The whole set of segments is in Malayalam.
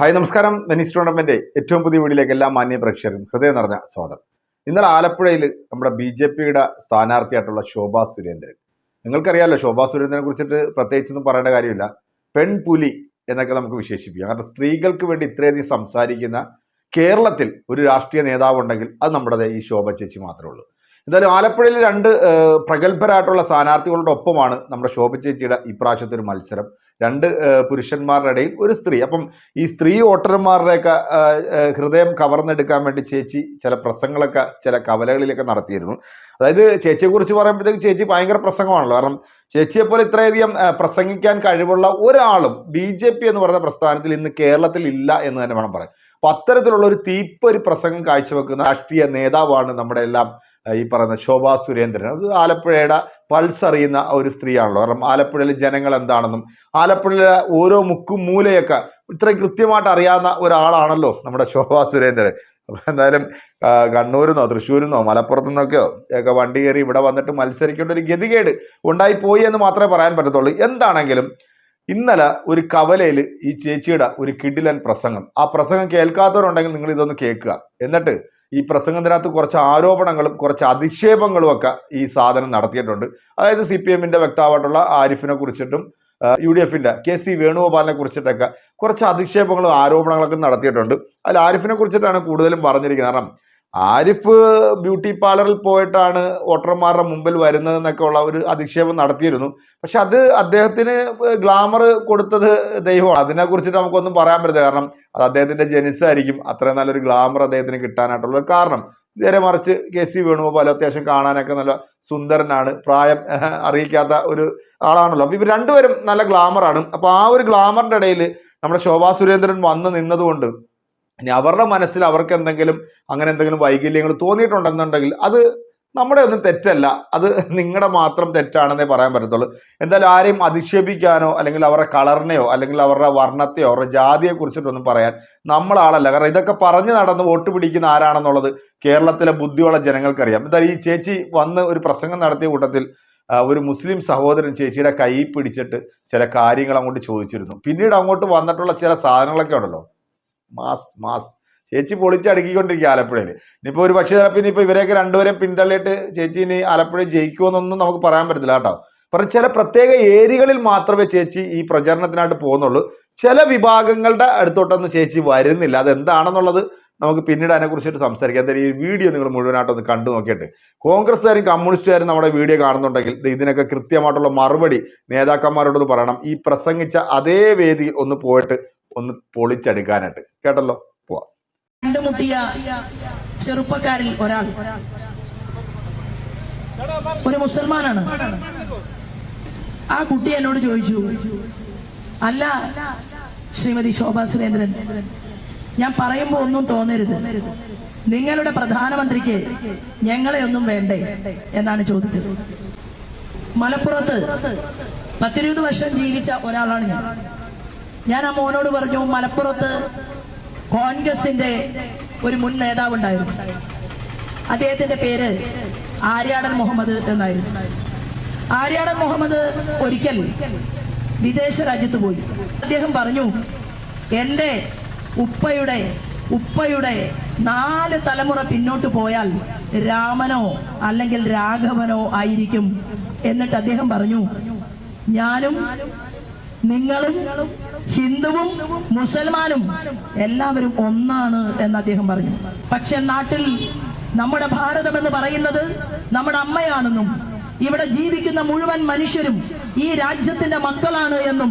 ഹായ് നമസ്കാരം. വെനീസ് ടൂർണമെന്റ് ഏറ്റവും പുതിയ വീടിലേക്ക് എല്ലാ മാന്യ പ്രേക്ഷകർക്കും ഹൃദയം നിറഞ്ഞ സ്വാഗതം. ഇന്നലെ ആലപ്പുഴയിൽ നമ്മുടെ ബി ജെ പിയുടെ സ്ഥാനാർത്ഥിയായിട്ടുള്ള ശോഭാ സുരേന്ദ്രൻ. നിങ്ങൾക്കറിയാമല്ലോ ശോഭാ സുരേന്ദ്രനെ കുറിച്ചിട്ട് പ്രത്യേകിച്ചൊന്നും പറയേണ്ട കാര്യമില്ല. പെൺപുലി എന്നൊക്കെ നമുക്ക് വിശേഷിപ്പിക്കാം. കാരണം സ്ത്രീകൾക്ക് വേണ്ടി ഇത്രയധികം സംസാരിക്കുന്ന കേരളത്തിൽ ഒരു രാഷ്ട്രീയ നേതാവ് ഉണ്ടെങ്കിൽ അത് നമ്മുടെ ഈ ശോഭ ചേച്ചി മാത്രമേ ഉള്ളൂ. എന്തായാലും ആലപ്പുഴയിൽ രണ്ട് പ്രഗത്ഭരായിട്ടുള്ള സ്ഥാനാർത്ഥികളുടെ ഒപ്പമാണ് നമ്മുടെ ശോഭ ചേച്ചിയുടെ ഇപ്രാവശ്യത്തെ ഒരു മത്സരം. രണ്ട് പുരുഷന്മാരുടെ ഇടയിൽ ഒരു സ്ത്രീ. അപ്പം ഈ സ്ത്രീ വോട്ടർമാരുടെയൊക്കെ ഹൃദയം കവർന്നെടുക്കാൻ വേണ്ടി ചേച്ചി ചില പ്രസംഗങ്ങളൊക്കെ ചില കവലകളിലൊക്കെ നടത്തിയിരുന്നു. അതായത് ചേച്ചിയെക്കുറിച്ച് പറയുമ്പോഴത്തേക്ക് ചേച്ചി ഭയങ്കര പ്രസംഗമാണല്ലോ. കാരണം ചേച്ചിയെപ്പോലെ ഇത്രയധികം പ്രസംഗിക്കാൻ കഴിവുള്ള ഒരാളും ബി ജെ പി എന്ന് പറയുന്ന പ്രസ്ഥാനത്തിൽ ഇന്ന് കേരളത്തിൽ ഇല്ല എന്ന് തന്നെ വേണം പറയാൻ. അപ്പം അത്തരത്തിലുള്ള ഒരു തീപ്പൊരു പ്രസംഗം കാഴ്ചവെക്കുന്ന രാഷ്ട്രീയ നേതാവാണ് നമ്മുടെ എല്ലാം ഈ പറയുന്ന ശോഭാ സുരേന്ദ്രൻ. അത് ആലപ്പുഴയുടെ പൾസ് അറിയുന്ന ഒരു സ്ത്രീയാണല്ലോ. കാരണം ആലപ്പുഴയിലെ ജനങ്ങൾ എന്താണെന്നും ആലപ്പുഴയിലെ ഓരോ മുക്കും മൂലയൊക്കെ ഇത്രയും കൃത്യമായിട്ട് അറിയാവുന്ന ഒരാളാണല്ലോ നമ്മുടെ ശോഭാ സുരേന്ദ്രൻ. അപ്പൊ എന്തായാലും കണ്ണൂരിൽ നിന്നോ തൃശ്ശൂരിൽ നിന്നോ മലപ്പുറത്തു നിന്നൊക്കെയോ ഒക്കെ വണ്ടി കയറി ഇവിടെ വന്നിട്ട് മത്സരിക്കേണ്ട ഒരു ഗതികേട് ഉണ്ടായി പോയി എന്ന് മാത്രമേ പറയാൻ പറ്റത്തുള്ളൂ. എന്താണെങ്കിലും ഇന്നലെ ഒരു കവലയിൽ ഈ ചേച്ചിയുടെ ഒരു കിടിലൻ പ്രസംഗം. ആ പ്രസംഗം കേൾക്കാത്തവരുണ്ടെങ്കിൽ നിങ്ങൾ ഇതൊന്ന് കേൾക്കുക. എന്നിട്ട് ഈ പ്രസംഗത്തിനകത്ത് കുറച്ച് ആരോപണങ്ങളും കുറച്ച് അധിക്ഷേപങ്ങളും ഒക്കെ ഈ സാധനം നടത്തിയിട്ടുണ്ട്. അതായത് സി പി എമ്മിന്റെ വ്യക്താവായിട്ടുള്ള ആരിഫിനെ കുറിച്ചിട്ടും യു ഡി എഫിന്റെ കെ സി വേണുഗോപാലിനെ കുറിച്ചിട്ടൊക്കെ കുറച്ച് അധിക്ഷേപങ്ങളും ആരോപണങ്ങളൊക്കെ നടത്തിയിട്ടുണ്ട്. അതിൽ ആരിഫിനെ കുറിച്ചിട്ടാണ് കൂടുതലും പറഞ്ഞിരിക്കുന്നത്. കാരണം ആരിഫ് ബ്യൂട്ടി പാർലറിൽ പോയിട്ടാണ് വോട്ടർമാരുടെ മുമ്പിൽ വരുന്നതെന്നൊക്കെ ഉള്ള ഒരു അധിക്ഷേപം നടത്തിയിരുന്നു. പക്ഷെ അത് അദ്ദേഹത്തിന് ഗ്ലാമർ കൊടുത്തത് ദൈവമാണ്. അതിനെ കുറിച്ചിട്ട് നമുക്കൊന്നും പറയാൻ പറ്റില്ല. കാരണം അത് അദ്ദേഹത്തിന്റെ ജനിസായിരിക്കും അത്രയും നല്ലൊരു ഗ്ലാമർ അദ്ദേഹത്തിന് കിട്ടാനായിട്ടുള്ള ഒരു കാരണം. നേരെ മറിച്ച് കെ സി വേണുഗോപാൽ അത്യാവശ്യം കാണാനൊക്കെ നല്ല സുന്ദരനാണ്. പ്രായം അറിയിക്കാത്ത ഒരു ആളാണല്ലോ. അപ്പൊ ഇവർ രണ്ടുപേരും നല്ല ഗ്ലാമറാണ്. അപ്പൊ ആ ഒരു ഗ്ലാമറിന്റെ ഇടയിൽ നമ്മുടെ ശോഭാ സുരേന്ദ്രൻ വന്ന് നിന്നതുകൊണ്ട് ഇനി അവരുടെ മനസ്സിൽ അവർക്ക് എന്തെങ്കിലും അങ്ങനെ എന്തെങ്കിലും വൈകല്യങ്ങൾ തോന്നിയിട്ടുണ്ടെന്നുണ്ടെങ്കിൽ അത് നമ്മുടെ ഒന്നും തെറ്റല്ല. അത് നിങ്ങളുടെ മാത്രം തെറ്റാണെന്നേ പറയാൻ പറ്റത്തുള്ളൂ. എന്തായാലും ആരെയും അധിക്ഷേപിക്കാനോ അല്ലെങ്കിൽ അവരുടെ കളറിനെയോ അല്ലെങ്കിൽ അവരുടെ വർണത്തെയോ അവരുടെ ജാതിയെ കുറിച്ചിട്ടൊന്നും പറയാൻ നമ്മളാളല്ല. കാരണം ഇതൊക്കെ പറഞ്ഞു നടന്ന് വോട്ട് പിടിക്കുന്ന ആരാണെന്നുള്ളത് കേരളത്തിലെ ബുദ്ധിയുള്ള ജനങ്ങൾക്കറിയാം. എന്തായാലും ഈ ചേച്ചി വന്ന് ഒരു പ്രസംഗം നടത്തിയ കൂട്ടത്തിൽ ഒരു മുസ്ലിം സഹോദരൻ ചേച്ചിയുടെ കൈ പിടിച്ചിട്ട് ചില കാര്യങ്ങൾ അങ്ങോട്ട് ചോദിച്ചിരുന്നു. പിന്നീട് അങ്ങോട്ട് വന്നിട്ടുള്ള ചില സാധനങ്ങളൊക്കെ ഉണ്ടല്ലോ. Mass mass. ചേച്ചി പൊളിച്ചടുക്കിക്കൊണ്ടിരിക്കുക ആലപ്പുഴയിൽ ഇനിയിപ്പോൾ ഒരു പക്ഷേ ചിലപ്പോൾ ഇനിയിപ്പോൾ ഇവരെയൊക്കെ രണ്ടുപേരെയും പിന്തള്ളിയിട്ട് ചേച്ചി ഇനി ആലപ്പുഴ ജയിക്കുമെന്നൊന്നും നമുക്ക് പറയാൻ പറ്റത്തില്ല കേട്ടോ. കാരണം ചില പ്രത്യേക ഏരിയകളിൽ മാത്രമേ ചേച്ചി ഈ പ്രചരണത്തിനായിട്ട് പോകുന്നുള്ളൂ. ചില വിഭാഗങ്ങളുടെ അടുത്തോട്ടൊന്നും ചേച്ചി വരുന്നില്ല. അതെന്താണെന്നുള്ളത് നമുക്ക് പിന്നീട് അതിനെക്കുറിച്ചിട്ട് സംസാരിക്കാം. എന്തായാലും ഈ വീഡിയോ നിങ്ങൾ മുഴുവനായിട്ടൊന്ന് കണ്ടു നോക്കിയിട്ട്. കോൺഗ്രസ്സുകാരും കമ്മ്യൂണിസ്റ്റുകാരും നമ്മുടെ വീഡിയോ കാണുന്നുണ്ടെങ്കിൽ ഇതിനൊക്കെ കൃത്യമായിട്ടുള്ള മറുപടി നേതാക്കന്മാരോടൊന്ന് പറയണം. ഈ പ്രസംഗിച്ച അതേ വേദിയിൽ ഒന്ന് പോയിട്ട് ഒന്ന് പൊളിച്ചെടുക്കാനായിട്ട്. കേട്ടല്ലോ? പോവാം. കണ്ടുമുട്ടിയ ചെറുപ്പക്കാരിൽ ഒരാൾ. ഒരു മുസൽമാനാണ്. ആ കുട്ടി എന്നോട് ചോദിച്ചു അല്ല ശ്രീമതി ശോഭാ സുരേന്ദ്രൻ ഞാൻ പറയുമ്പോ ഒന്നും തോന്നരുത്. നിങ്ങളുടെ പ്രധാനമന്ത്രിക്ക് ഞങ്ങളെ ഒന്നും വേണ്ടേ? എന്നാണ് ചോദിച്ചത്. മലപ്പുറത്ത് പത്തിരുപത് വർഷം ജീവിച്ച ഒരാളാണ് ഞാൻ. ഞാൻ ആ മോനോട് പറഞ്ഞു മലപ്പുറത്ത് കോൺഗ്രസിന്റെ ഒരു മുൻ നേതാവ് ഉണ്ടായിരുന്നു. അദ്ദേഹത്തിന്റെ പേര് ആര്യാടൻ മുഹമ്മദ് എന്നായിരുന്നു. ആര്യാടൻ മുഹമ്മദ് ഒരിക്കൽ വിദേശ രാജ്യത്ത് പോയി. അദ്ദേഹം പറഞ്ഞു എന്റെ ഉപ്പയുടെ ഉപ്പയുടെ നാല് തലമുറ പിന്നോട്ട് പോയാൽ രാമനോ അല്ലെങ്കിൽ രാഘവനോ ആയിരിക്കും. എന്നിട്ട് അദ്ദേഹം പറഞ്ഞു ഞാനും നിങ്ങളും ഹിന്ദുവും മുസൽമാനും എല്ലാവരും ഒന്നാണ് എന്ന് അദ്ദേഹം പറഞ്ഞു. പക്ഷെ നാട്ടിൽ നമ്മുടെ ഭാരതം എന്ന് പറയുന്നത് നമ്മുടെ അമ്മയാണെന്നും ഇവിടെ ജീവിക്കുന്ന മുഴുവൻ മനുഷ്യരും ഈ രാജ്യത്തിന്റെ മക്കളാണ് എന്നും.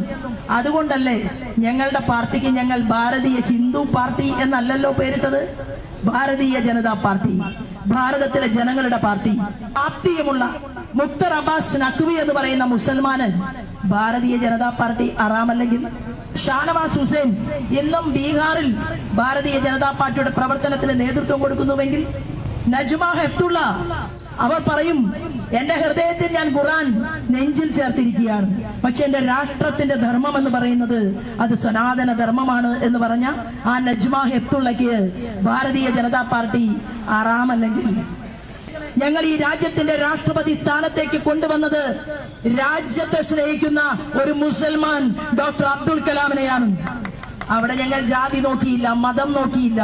അതുകൊണ്ടല്ലേ ഞങ്ങളുടെ പാർട്ടിക്ക് ഞങ്ങൾ ഭാരതീയ ഹിന്ദു പാർട്ടി എന്നല്ലല്ലോ പേരിട്ടത്? ഭാരതീയ ജനതാ പാർട്ടി ഭാരതത്തിലെ ജനങ്ങളുടെ പാർട്ടി. ആപ്തിയുമുള്ള മുക്തർ അബ്ബാസ് നഖ്വി എന്ന് പറയുന്ന മുസൽമാന് ഭാരതീയ ജനതാ പാർട്ടി അറാമല്ലെങ്കിൽ ഷാനവാസ് ഹുസൈൻ ഇന്നും ബീഹാറിൽ ഭാരതീയ ജനതാ പാർട്ടിയുടെ പ്രവർത്തനത്തിന് നേതൃത്വം കൊടുക്കുന്നുവെങ്കിൽ നജ്മ ഹെപ്തുള്ള അവർ പറയും എന്റെ ഹൃദയത്തിൽ ഞാൻ ഖുറാൻ നെഞ്ചിൽ ചേർത്തിരിക്കുകയാണ്. പക്ഷെ എന്റെ രാഷ്ട്രത്തിന്റെ ധർമ്മം എന്ന് പറയുന്നത് അത് സനാതന ധർമ്മമാണ് എന്ന് പറഞ്ഞ ആ നജ്മ ഹെത്തുള്ളക്ക് ഭാരതീയ ജനതാ പാർട്ടി ആറാമല്ലെങ്കിൽ ഞങ്ങൾ ഈ രാജ്യത്തിന്റെ രാഷ്ട്രപതി സ്ഥാനത്തേക്ക് കൊണ്ടുവന്നത് രാജ്യത്തെ സ്നേഹിക്കുന്ന ഒരു മുസൽമാൻ ഡോക്ടർ അബ്ദുൽ കലാമിനെയാണ്. അവിടെ ഞങ്ങൾ ജാതി നോക്കിയില്ല മതം നോക്കിയില്ല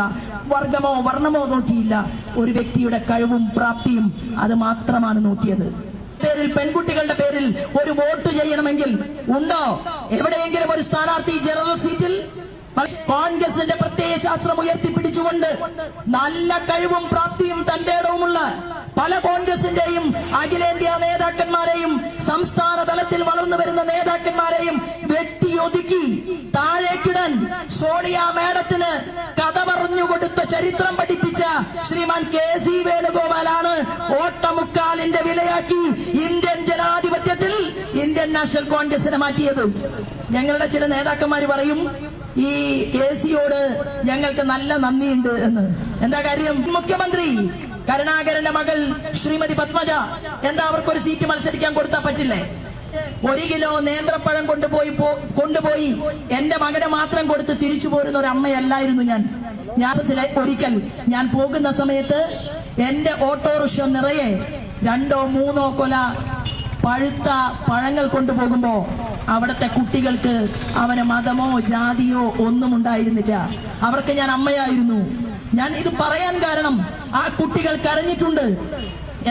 വർഗമോ വർണമോ നോക്കിയില്ല. ഒരു വ്യക്തിയുടെ കഴിവും പ്രാപ്തിയും അത് മാത്രമാണ് നോക്കിയത്. പേരിൽ പെൺകുട്ടികളുടെ പേരിൽ ഒരു വോട്ട് ചെയ്യണമെങ്കിൽ ഉണ്ടോ? എവിടെയെങ്കിലും ഒരു സ്ഥാനാർത്ഥി ജനറൽ സീറ്റിൽ? കോൺഗ്രസിന്റെ പ്രത്യയ ശാസ്ത്രം ഉയർത്തിപ്പിടിച്ചുകൊണ്ട് നല്ല കഴിവും പ്രാപ്തിയും തന്റെ ഇടവുമുള്ള പല കോൺഗ്രസിന്റെയും അഖിലേന്ത്യാ നേതാക്കന്മാരെയും സംസ്ഥാന തലത്തിൽ വളർന്നു വരുന്ന നേതാക്കന്മാരെയും വെട്ടിയൊതുക്കി താഴേക്കിടാൻ സോണിയ മേഡത്തിന് കഥ പറഞ്ഞു കൊടുത്ത ചരിത്രം പഠിപ്പിച്ച ശ്രീമാൻ കെ സി വേണുഗോപാലാണ് ഓട്ടമുക്കാലിന്റെ വിലയാക്കി ഇന്ത്യൻ ജനാധിപത്യത്തിൽ ഇന്ത്യൻ നാഷണൽ കോൺഗ്രസിനെ മാറ്റിയത്. ഞങ്ങളുടെ ചില നേതാക്കന്മാർ പറയും ഈ കെ സിയോട് ഞങ്ങൾക്ക് നല്ല നന്ദിയുണ്ട് എന്ന്. എന്താ കാര്യം? മുഖ്യമന്ത്രി കരുണാകരന്റെ മകൾ ശ്രീമതി പത്മജ എന്താ അവർക്കൊരു സീറ്റ് മത്സരിക്കാൻ കൊടുത്താൽ പറ്റില്ലേ? ഒരു കിലോ നേന്ത്രപ്പഴം കൊണ്ടുപോയി കൊണ്ടുപോയി എന്റെ മകനെ മാത്രം കൊടുത്ത് തിരിച്ചു പോരുന്ന ഒരു അമ്മയല്ലായിരുന്നു ഞാൻ. ഞാസത്തിലെ ഒരിക്കൽ ഞാൻ പോകുന്ന സമയത്ത് എന്റെ ഓട്ടോറിക്ഷ നിറയെ രണ്ടോ മൂന്നോ കൊല പഴുത്ത പഴങ്ങൾ കൊണ്ടുപോകുമ്പോ അവിടുത്തെ കുട്ടികൾക്ക് അവന് മതമോ ജാതിയോ ഒന്നും ഉണ്ടായിരുന്നില്ല. അവർക്ക് ഞാൻ അമ്മയായിരുന്നു. ഞാൻ ഇത് പറയാൻ കാരണം ആ കുട്ടികൾ കരഞ്ഞിട്ടുണ്ട്.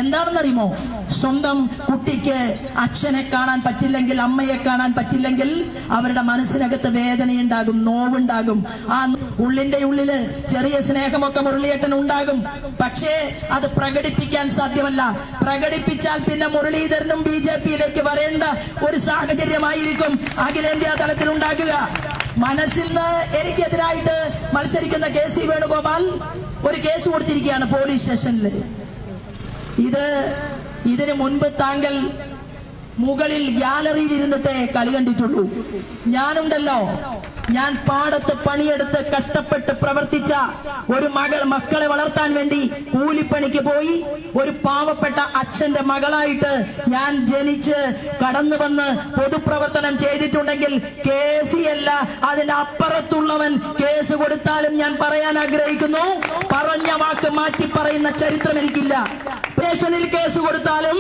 എന്താണെന്നറിയുമോ? സ്വന്തം കുട്ടിക്ക് അച്ഛനെ കാണാൻ പറ്റില്ലെങ്കിൽ അമ്മയെ കാണാൻ പറ്റില്ലെങ്കിൽ അവരുടെ മനസ്സിനകത്ത് വേദനയുണ്ടാകും നോവുണ്ടാകും. ആ ഉള്ളിന്റെ ഉള്ളിൽ ചെറിയ സ്നേഹമൊക്കെ മുരളിയേട്ടൻ ഉണ്ടാകും. പക്ഷേ അത് പ്രകടിപ്പിക്കാൻ സാധ്യമല്ല. പ്രകടിപ്പിച്ചാൽ പിന്നെ മുരളീധരനും ബി ജെ പിയിലേക്ക് വരേണ്ട ഒരു സാഹചര്യമായിരിക്കും അഖിലേന്ത്യാ തലത്തിൽ ഉണ്ടാകുക. മനസ്സിൽ നിന്ന് എനിക്കെതിരായിട്ട് മത്സരിക്കുന്ന കെ സി വേണുഗോപാൽ ഒരു കേസ് കൊടുത്തിരിക്കുകയാണ് പോലീസ് സ്റ്റേഷനിൽ ഇത് ഇതിന് മുൻപ് താങ്കൾ മുകളിൽ ഗ്യാലറിയിൽ ഇരുന്നിട്ടേ കളി കണ്ടിട്ടുള്ളൂ. ഞാനുണ്ടല്ലോ. ഞാൻ പാടത്ത് പണിയെടുത്ത് കഷ്ടപ്പെട്ട് പ്രവർത്തിച്ച ഒരു മകൾ മക്കളെ വളർത്താൻ വേണ്ടി കൂലിപ്പണിക്ക് പോയി. ഒരു പാവപ്പെട്ട അച്ഛന്റെ മകളായിട്ട് ഞാൻ ജനിച്ച് കടന്നു വന്ന് പൊതുപ്രവർത്തനം ചെയ്തിട്ടുണ്ടെങ്കിൽ കേസി അല്ല അതിന്റെ അപ്പുറത്തുള്ളവൻ കേസ് കൊടുത്താലും ഞാൻ പറയാൻ ആഗ്രഹിക്കുന്നു. പറഞ്ഞ വാക്ക് മാറ്റി പറയുന്ന ചരിത്രം എനിക്കില്ല. സ്റ്റേഷനിൽ കേസ് കൊടുത്താലും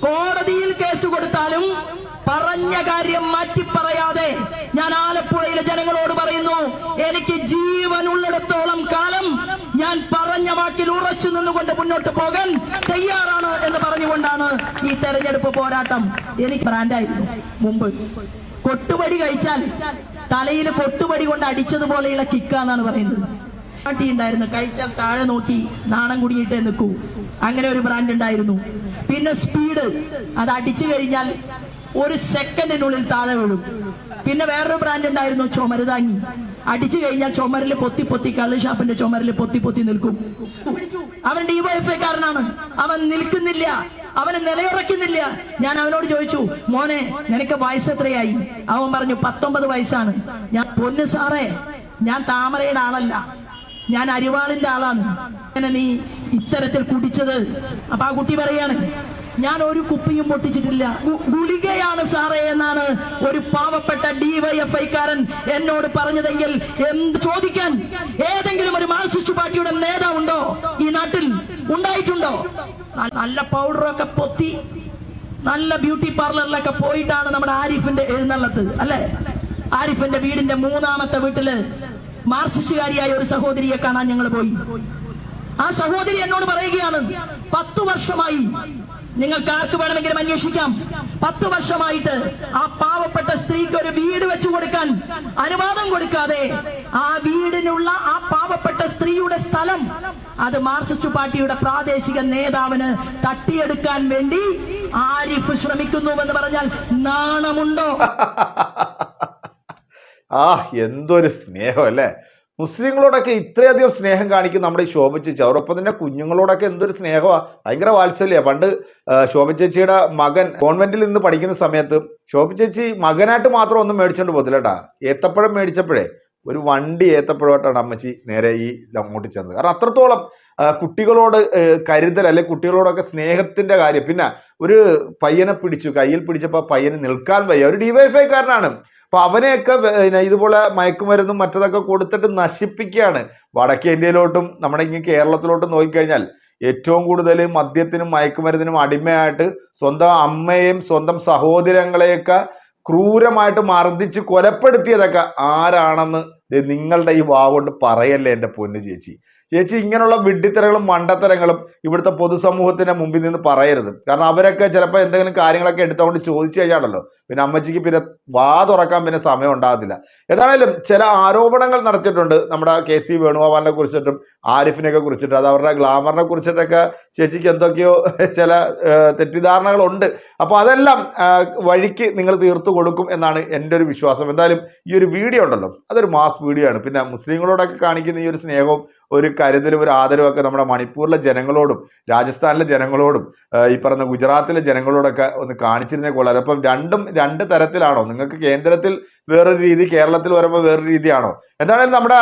കോടതിയിൽ കേസ് കൊടുത്താലും പറഞ്ഞ കാര്യം മാറ്റി പറയാതെ ഞാൻ ആലപ്പുഴയിലെ ജനങ്ങളോട് പറയുന്നു എനിക്ക് ജീവനുള്ളിടത്തോളം കാലം ഞാൻ പറഞ്ഞ വാക്കിൽ ഉറച്ചു നിന്നുകൊണ്ട് മുന്നോട്ട് പോകാൻ തയ്യാറാണ് എന്ന് പറഞ്ഞുകൊണ്ടാണ് ഈ തെരഞ്ഞെടുപ്പ് പോരാട്ടം. എനിക്ക് ബ്രാൻഡായിരുന്നു. മുമ്പ് കൊട്ടുപടി കഴിച്ചാൽ തലയിൽ കൊട്ടുപടി കൊണ്ട് അടിച്ചതുപോലെയുള്ള കിക്കാന്നാണ് പറയുന്നത്. പാട്ടി ഉണ്ടായിരുന്നു. കഴിച്ചാൽ താഴെ നോക്കി നാണം കുടുങ്ങിയിട്ടേ നിൽക്കൂ. അങ്ങനെ ഒരു ബ്രാൻഡ് ഉണ്ടായിരുന്നു. പിന്നെ സ്പീഡ് അത് അടിച്ചു കഴിഞ്ഞാൽ ഒരു സെക്കൻഡിനുള്ളിൽ താഴെ വീഴും. പിന്നെ വേറൊരു ബ്രാൻഡ് ഉണ്ടായിരുന്നു ചുമരുതാങ്ങി അടിച്ചു കഴിഞ്ഞാൽ ചുമരിൽ പൊത്തി പൊത്തി കള്ള് ഷാപ്പിന്റെ ചുമരിൽ പൊത്തി പൊത്തി നിൽക്കും. അവൻ ഡിവൈഎഫ്ഐക്കാരനാണ് അവൻ നിൽക്കുന്നില്ല. അവന് നിലയുറക്കുന്നില്ല ഞാൻ അവനോട് ചോദിച്ചു മോനെ നിനക്ക് വയസ്സ് എത്രയായി? അവൻ പറഞ്ഞു പത്തൊമ്പത് വയസ്സാണ്. ഞാൻ പൊന്നു സാറേ ഞാൻ താമരയുടെ ആളല്ല. ഞാൻ അരിവാളിന്റെ ആളാണ്. നീ ഇത്തരത്തിൽ കുടിച്ചത്. അപ്പൊ ആ കുട്ടി പറയാണ് ഞാൻ ഒരു കുപ്പിയും പൊട്ടിച്ചിട്ടില്ല. ഗുളികയാണ് സാറേ എന്നാണ് ഒരു പാവപ്പെട്ട ഡിവൈഎഫ്ഐക്കാരൻ എന്നോട് പറഞ്ഞതെങ്കിൽ എന്ത് ചോദിക്കാൻ? ഏതെങ്കിലും ഒരു മാർക്സിസ്റ്റ് പാർട്ടിയുടെ നേതാവുണ്ടോ? ഈ നാട്ടിൽ ഉണ്ടായിട്ടുണ്ടോ? നല്ല പൗഡറൊക്കെ പൊത്തി നല്ല ബ്യൂട്ടി പാർലറിലൊക്കെ പോയിട്ടാണ് നമ്മുടെ ആരിഫിന്റെ എഴുന്നള്ളത്ത് അല്ലേ? ആരിഫിന്റെ വീടിന്റെ മൂന്നാമത്തെ വീട്ടിൽ മാർസിസ്റ്റുകാരിയായ ഒരു സഹോദരിയെ കാണാൻ ഞങ്ങൾ പോയി. ആ സഹോദരി എന്നോട് പറയുകയാണ് പത്തു വർഷമായി നിങ്ങൾക്ക് ആർക്ക് വേണമെങ്കിലും അന്വേഷിക്കാം. പത്ത് വർഷമായിട്ട് ആ പാവപ്പെട്ട സ്ത്രീക്ക് ഒരു വീട് വെച്ചു കൊടുക്കാൻ അനുവാദം കൊടുക്കാതെ ആ വീടിനുള്ള ആ പാവപ്പെട്ട സ്ത്രീയുടെ സ്ഥലം അത് മാർക്സിസ്റ്റ് പാർട്ടിയുടെ പ്രാദേശിക നേതാവിന് തട്ടിയെടുക്കാൻ വേണ്ടി ആരിഫ് ശ്രമിക്കുന്നു എന്ന് പറഞ്ഞാൽ നാണമുണ്ടോ? ആ എന്തൊരു സ്നേഹം അല്ലേ? മുസ്ലിങ്ങളോടൊക്കെ ഇത്രയധികം സ്നേഹം കാണിക്കും നമ്മുടെ ഈ ശോഭ ചേച്ചി. അവരൊപ്പം തന്നെ കുഞ്ഞുങ്ങളോടൊക്കെ എന്തൊരു സ്നേഹമാണ് ഭയങ്കര വാത്സല്യ പണ്ട് ശോഭ ചേച്ചിയുടെ മകൻ കോൺവെന്റിൽ നിന്ന് പഠിക്കുന്ന സമയത്ത് ശോഭ ചേച്ചി മകനായിട്ട് മാത്രം ഒന്നും മേടിച്ചോണ്ട് പോകത്തില്ല കേട്ടാ ഏത്തപ്പഴം മേടിച്ചപ്പോഴേ ഒരു വണ്ടി ഏത്തപ്പഴമായിട്ടാണ് അമ്മച്ചി നേരെ ഈ അങ്ങോട്ട് ചെന്നത്. കാരണം അത്രത്തോളം കുട്ടികളോട് കരുതൽ അല്ലെ കുട്ടികളോടൊക്കെ സ്നേഹത്തിന്റെ കാര്യം. പിന്നെ ഒരു പയ്യനെ പിടിച്ചു കയ്യിൽ പിടിച്ചപ്പോൾ പയ്യന് നിൽക്കാൻ വയ്യ. ഒരു ഡിവൈഫൈക്കാരനാണ് അപ്പൊ അവനെയൊക്കെ പിന്നെ ഇതുപോലെ മയക്കുമരുന്നും മറ്റതൊക്കെ കൊടുത്തിട്ട് നശിപ്പിക്കുകയാണ്. വടക്കേ ഇന്ത്യയിലോട്ടും നമ്മുടെ ഇങ്ങനെ കേരളത്തിലോട്ടും നോക്കിക്കഴിഞ്ഞാൽ ഏറ്റവും കൂടുതൽ മദ്യത്തിനും മയക്കുമരുന്നിനും അടിമയായിട്ട് സ്വന്തം അമ്മയെയും സ്വന്തം സഹോദരങ്ങളെയൊക്കെ ക്രൂരമായിട്ട് മർദ്ദിച്ച് കൊലപ്പെടുത്തിയതൊക്കെ ആരാണെന്ന് നിങ്ങളുടെ ഈ വാ കൊണ്ട് പറയല്ലേ എന്റെ പൊന്ന് ചേച്ചി? ചേച്ചി ഇങ്ങനെയുള്ള വിഡ്ഢിത്തരങ്ങളും മണ്ടത്തരങ്ങളും ഇവിടുത്തെ പൊതുസമൂഹത്തിന്റെ മുമ്പിൽ നിന്ന് പറയരുത്. കാരണം അവരൊക്കെ ചിലപ്പോൾ എന്തെങ്കിലും കാര്യങ്ങളൊക്കെ എടുത്തുകൊണ്ട് ചോദിച്ചു കഴിഞ്ഞാണല്ലോ പിന്നെ അമ്മച്ചിക്ക് പിന്നെ വാ തുറക്കാൻ പിന്നെ സമയം ഉണ്ടാകത്തില്ല. ഏതായാലും ചില ആരോപണങ്ങൾ നടത്തിയിട്ടുണ്ട് നമ്മുടെ കെ സി വേണുഗോപാലിനെ കുറിച്ചിട്ടും ആരിഫിനെയൊക്കെ കുറിച്ചിട്ട് അത് അവരുടെ ഗ്ലാമറിനെ കുറിച്ചിട്ടൊക്കെ ചേച്ചിക്ക് എന്തൊക്കെയോ ചില തെറ്റിദ്ധാരണകളുണ്ട്. അപ്പോൾ അതെല്ലാം വഴിക്ക് നിങ്ങൾ തീർത്തു കൊടുക്കും എന്നാണ് എന്റെ ഒരു വിശ്വാസം. എന്തായാലും ഈ ഒരു വീഡിയോ ഉണ്ടല്ലോ അതൊരു മാസ് വീഡിയോ ആണ്. പിന്നെ മുസ്ലിങ്ങളോടൊക്കെ കാണിക്കുന്ന ഈ ഒരു സ്നേഹവും ഒരു കരുതലും ഒരു ആദരവും ഒക്കെ നമ്മുടെ മണിപ്പൂരിലെ ജനങ്ങളോടും രാജസ്ഥാനിലെ ജനങ്ങളോടും ഈ പറഞ്ഞ ഗുജറാത്തിലെ ജനങ്ങളോടൊക്കെ ഒന്ന് കാണിച്ചിരുന്നേ കൊള്ളാം അപ്പം രണ്ടും രണ്ട് തരത്തിലാണോ? നിങ്ങൾക്ക് കേന്ദ്രത്തിൽ വേറൊരു രീതി കേരളത്തിൽ വരുമ്പോൾ വേറൊരു രീതിയാണോ? എന്താണെങ്കിലും നമ്മുടെ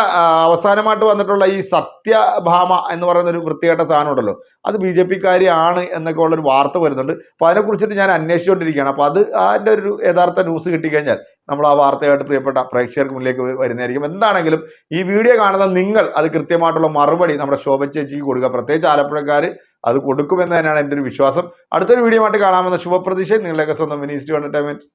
അവസാനമായിട്ട് വന്നിട്ടുള്ള ഈ സത്യഭാമ എന്ന് പറയുന്ന ഒരു വൃത്തികെട്ട സാധനം ഉണ്ടല്ലോ അത് ബി ജെ പിക്കാരിയാണ് എന്നൊക്കെ ഉള്ളൊരു വാർത്ത വരുന്നുണ്ട്. അപ്പോൾ അതിനെക്കുറിച്ചിട്ട് ഞാൻ അന്വേഷിച്ചുകൊണ്ടിരിക്കുകയാണ്. അപ്പോൾ അത് അതിന്റെ ഒരു യഥാർത്ഥ ന്യൂസ് കിട്ടിക്കഴിഞ്ഞാൽ നമ്മൾ ആ വാർത്തയായിട്ട് പ്രിയപ്പെട്ട പ്രേക്ഷകർക്ക് മുന്നിലേക്ക് വരുന്നതായിരിക്കും. എന്താണെങ്കിലും ഈ വീഡിയോ കാണുന്ന നിങ്ങൾ അത് കൃത്യമായിട്ടുള്ള മറുപടി നമ്മുടെ ശോഭ ചേച്ചിക്ക് കൊടുക്കുക. പ്രത്യേകിച്ച് ആലപ്പുഴക്കാർ അത് കൊടുക്കുമെന്ന് തന്നെയാണ് എന്റെ ഒരു വിശ്വാസം. അടുത്തൊരു വീഡിയോ ആയിട്ട് കാണാമെന്ന ശുഭപ്രതീക്ഷ നിങ്ങളുടെയൊക്കെ സ്വന്തം മിനിസ്റ്റർ എന്റർടൈൻമെന്റ്